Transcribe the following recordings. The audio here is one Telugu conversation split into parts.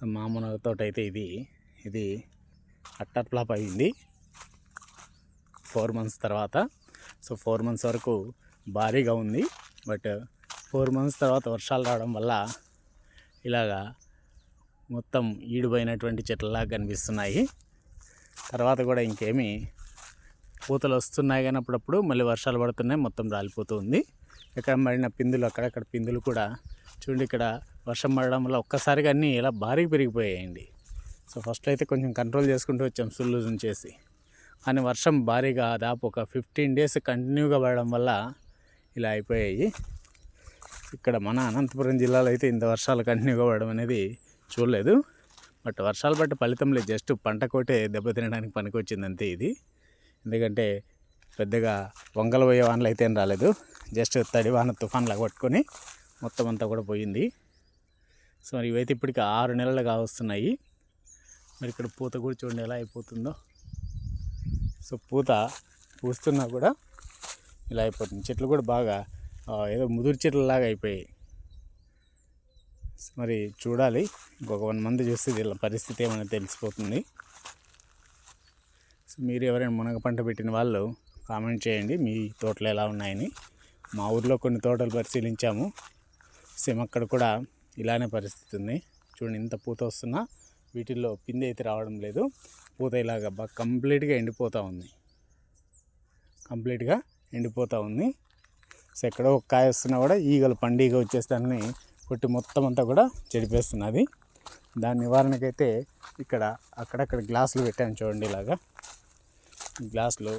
సో అయితే ఇది. ఇది అట్టర్ ఫ్లాప్ అయింది. ఫోర్ మంత్స్ తర్వాత. సో ఫోర్ మంత్స్ వరకు భారీగా ఉంది. బట్ ఫోర్ మంత్స్ తర్వాత వర్షాలు రావడం వల్ల ఇలాగా మొత్తం ఈడిపోయినటువంటి చెట్లలాగా కనిపిస్తున్నాయి. తర్వాత కూడా ఇంకేమి పూతలు వస్తున్నాయి కానీ అప్పుడప్పుడు మళ్ళీ వర్షాలు పడుతున్నాయి మొత్తం రాలిపోతూ ఉంది. ఎక్కడ పడిన పిందులు అక్కడక్కడ పిందులు కూడా చూడండి ఇక్కడ వర్షం పడడం వల్ల ఒక్కసారిగా అన్నీ ఇలా భారీగా పెరిగిపోయాయండి. సో ఫస్ట్ అయితే కొంచెం కంట్రోల్ చేసుకుంటూ వచ్చాం సుల్లు చేసి కానీ వర్షం భారీగా దాపు ఒక ఫిఫ్టీన్ డేస్ కంటిన్యూగా పడడం వల్ల ఇలా అయిపోయాయి. ఇక్కడ మన అనంతపురం జిల్లాలో అయితే ఇంత వర్షాలు కంటిన్యూగా పడడం అనేది చూడలేదు. బట్ వర్షాలు బట్టి ఫలితం లేదు జస్ట్ పంట కోటే దెబ్బతినడానికి పనికొచ్చిందంతే ఇది. ఎందుకంటే పెద్దగా వంగల పోయే వానలు అయితే ఏం రాలేదు. జస్ట్ తడి వాన తుఫాన్లా కొట్టుకొని మొత్తం అంతా కూడా పోయింది. సో మరి ఇవైతే ఇప్పటికి ఆరు నెలలు కావస్తున్నాయి మరి ఇక్కడ పూత కూడా చూడండి ఎలా అయిపోతుందో. సో పూత పూస్తున్నా కూడా ఇలా అయిపోతుంది. చెట్లు కూడా బాగా ఏదో ముదురు చెట్లలాగా అయిపోయాయి. మరి చూడాలి. ఇంకొక వన్ మంత్ చూస్తే వీళ్ళ పరిస్థితి ఏమైనా తెలిసిపోతుంది. సో మీరు ఎవరైనా మునగ పంట పెట్టిన వాళ్ళు కామెంట్ చేయండి. మీ తోటలు ఎలా ఉన్నాయని. మా ఊర్లో కొన్ని తోటలు పరిశీలించాము. సేమ్ అక్కడ కూడా ఇలానే పరిస్థితి ఉంది. చూడండి ఇంత పూత వస్తున్నా వీటిల్లో పిండి అయితే రావడం లేదు. పూత ఇలాగ బాగా కంప్లీట్గా ఎండిపోతూ ఉంది. కంప్లీట్గా ఎండిపోతూ ఉంది. సో ఎక్కడో ఒక కాయ వస్తున్నా కూడా ఈగలు పండుగ వచ్చేస్తానని కొట్టి మొత్తం అంతా కూడా చెడిపేస్తున్నది. దాని నివారణకైతే ఇక్కడ అక్కడక్కడ గ్లాసులు పెట్టాను చూడండి ఇలాగా. గ్లాసులు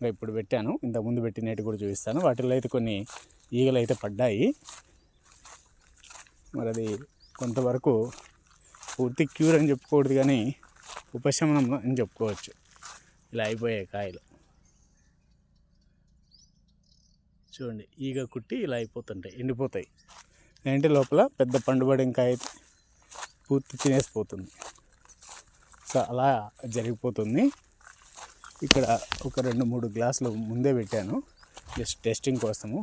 ఇప్పుడు పెట్టాను. ఇంతకుముందు పెట్టినట్టు కూడా చూపిస్తాను. వాటిల్లో అయితే కొన్ని ఈగలు అయితే పడ్డాయి. మరి అది కొంతవరకు పూర్తి క్యూర్ అని చెప్పుకోకూడదు కానీ ఉపశమనం అని చెప్పుకోవచ్చు. ఇలా అయిపోయాయి కాయలు. చూడండి ఈగ కుట్టి ఇలా అయిపోతుంటాయి ఎండిపోతాయి. ఏంటి లోపల పెద్ద పండుబడి ఇంకా అయితే పూర్తి తినేసిపోతుంది. సో అలా జరిగిపోతుంది. ఇక్కడ ఒక రెండు మూడు గ్లాసులు ముందే పెట్టాను జస్ట్ టెస్టింగ్ కోసము.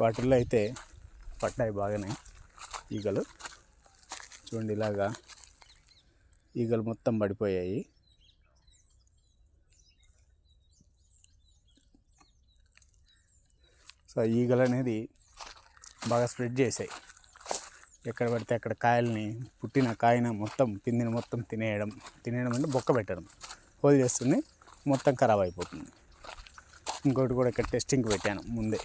వాటిల్లో అయితే పట్టాయి బాగానే. ఈగలు. చూడండి ఇలాగా ఈగలు మొత్తం పడిపోయాయి. సో ఈగలు అనేది బాగా స్ప్రెడ్ చేసాయి. ఎక్కడ పడితే అక్కడ కాయల్ని పుట్టిన కాయన మొత్తం పిందిని మొత్తం తినేయడం. తినేయడం అంటే బొక్క పెట్టడం. హోల్ చేస్తుంది. మొత్తం ఖరాబ్ అయిపోతుంది. ఇంకోటి కూడా ఇక్కడ టెస్టింగ్కి పెట్టాను ముందే.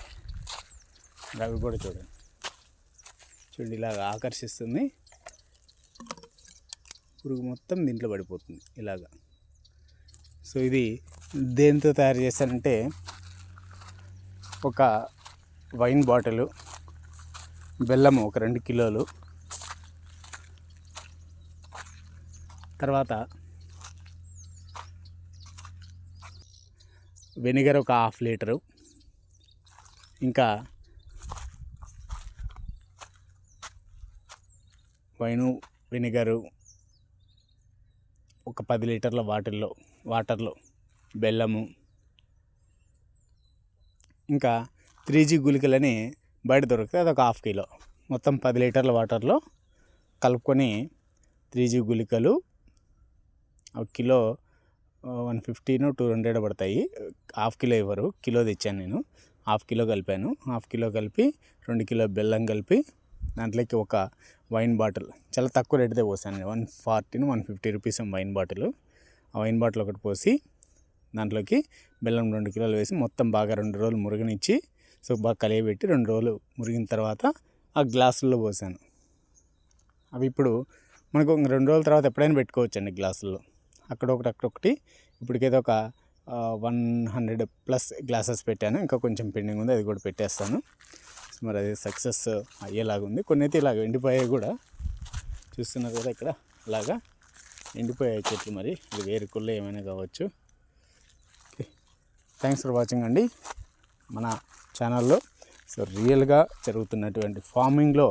అవి కూడా చూడండి. చూడండి ఇలాగ ఆకర్షిస్తుంది. పురుగు మొత్తం దీంట్లో పడిపోతుంది ఇలాగా. సో ఇది దేంతో తయారు చేశానంటే ఒక వైన్ బాటిలు బెల్లం ఒక రెండు కిలోలు. తర్వాత వెనిగర్ ఒక హాఫ్ లీటరు. ఇంకా వైను వెనిగరు ఒక పది లీటర్ల వాటర్లో వాటర్లో బెల్లము. ఇంకా త్రీ జీ గుళికలని బయట దొరుకుతాయి అదొక హాఫ్ కిలో. మొత్తం పది లీటర్ల వాటర్లో కలుపుకొని త్రీ జీ గుళికలు ఒక కిలో వన్ ఫిఫ్టీను టూ హండ్రెడ్ పడతాయి. హాఫ్ కిలో ఇవ్వరు కిలో తెచ్చాను నేను. హాఫ్ కిలో కలిపాను. హాఫ్ కిలో కలిపి రెండు కిలో బెల్లం కలిపి దాంట్లోకి ఒక వైన్ బాటిల్. చాలా తక్కువ రేటుదే పోసాను one fourteen one fifty rupees wine bottle. ఆ వైన్ బాటిల్ ఒకటి పోసి దాంట్లోకి బెల్లం రెండు కిలోలు వేసి మొత్తం బాగా రెండు రోజులు మురిగనిచ్చి సో బాగా కలియబెట్టి రెండు రోజులు మురిగిన తర్వాత ఆ గ్లాసుల్లో పోసాను. అవి ఇప్పుడు మనకు రెండు రోజుల తర్వాత ఎప్పుడైనా పెట్టుకోవచ్చు అండి గ్లాసుల్లో. అక్కడ ఒకటి అక్కడ ఒకటి. ఇప్పటికైతే ఒక వన్ హండ్రెడ్ ప్లస్ గ్లాసెస్ పెట్టాను. ఇంకా కొంచెం పెండింగ్ ఉంది అది కూడా పెట్టేస్తాను. మరి అది సక్సెస్ అయ్యేలాగా ఉంది. కొన్ని అయితే ఇలాగ ఎండిపోయాయి కూడా. చూస్తున్నారు కదా ఇక్కడ. అలాగా ఎండిపోయాయి చెట్లు మరి. ఇది వేరు కుళ్ళు ఏమైనా కావచ్చు. థ్యాంక్స్ ఫర్ వాచింగ్ అండి. మన ఛానల్లో సో రియల్గా జరుగుతున్నటువంటి ఫార్మింగ్లో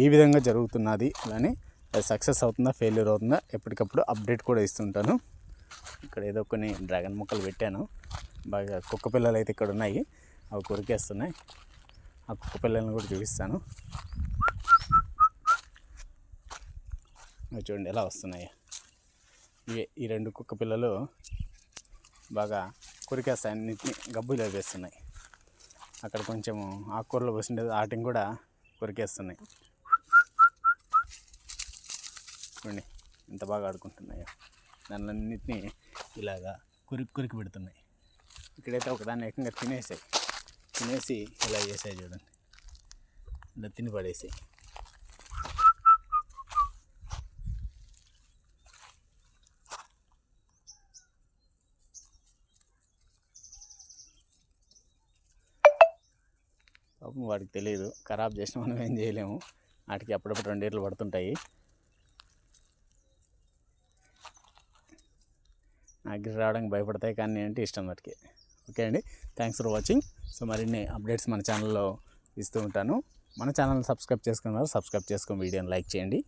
ఏ విధంగా జరుగుతున్నది అలానే అది సక్సెస్ అవుతుందా ఫెయిల్యూర్ అవుతుందా ఎప్పటికప్పుడు అప్డేట్ కూడా ఇస్తుంటాను. ఇక్కడ ఏదో కొన్ని డ్రాగన్ మొక్కలు పెట్టాను. బాగా కుక్క పిల్లలు అయితే ఇక్కడ ఉన్నాయి. అవి కొరికేస్తున్నాయి. ఆ కుక్క పిల్లల్ని కూడా చూపిస్తాను. చూడండి ఎలా వస్తున్నాయి. ఇవే ఈ రెండు కుక్క పిల్లలు బాగా కొరికేస్తాయి అన్నింటినీ గబ్బులు వేస్తున్నాయి అక్కడ కొంచెం ఆకుకూరలు పోసిండేది వాటిని కూడా కొరికేస్తున్నాయి. చూడండి ఎంత బాగా ఆడుకుంటున్నాయో. దానిలన్నింటినీ ఇలాగా కురికి కురికి పెడుతున్నాయి. ఇక్కడైతే ఒకదాన్ని ఏకంగా తినేసాయి. తినేసి ఇలా చేసాయి చూడండి. ఇలా తిని పడేసాయి పాపం వాడికి తెలియదు ఖరాబ్ చేసిన మనం ఏం చేయలేము. వాటికి అప్పుడప్పుడు రెండేళ్ళు పడుతుంటాయి. నాకు రావడానికి భయపడతాయి కానీ అంటే ఇష్టం వాటికి ఓకే అండి. థ్యాంక్స్ ఫర్ వాచింగ్ సో మరిన్ని అప్డేట్స్ మన ఛానల్లో ఇస్తూ ఉంటాను. మన ఛానల్ సబ్స్క్రైబ్ చేసుకున్నారు సబ్స్క్రైబ్ చేసుకొని వీడియోని లైక్ చేయండి.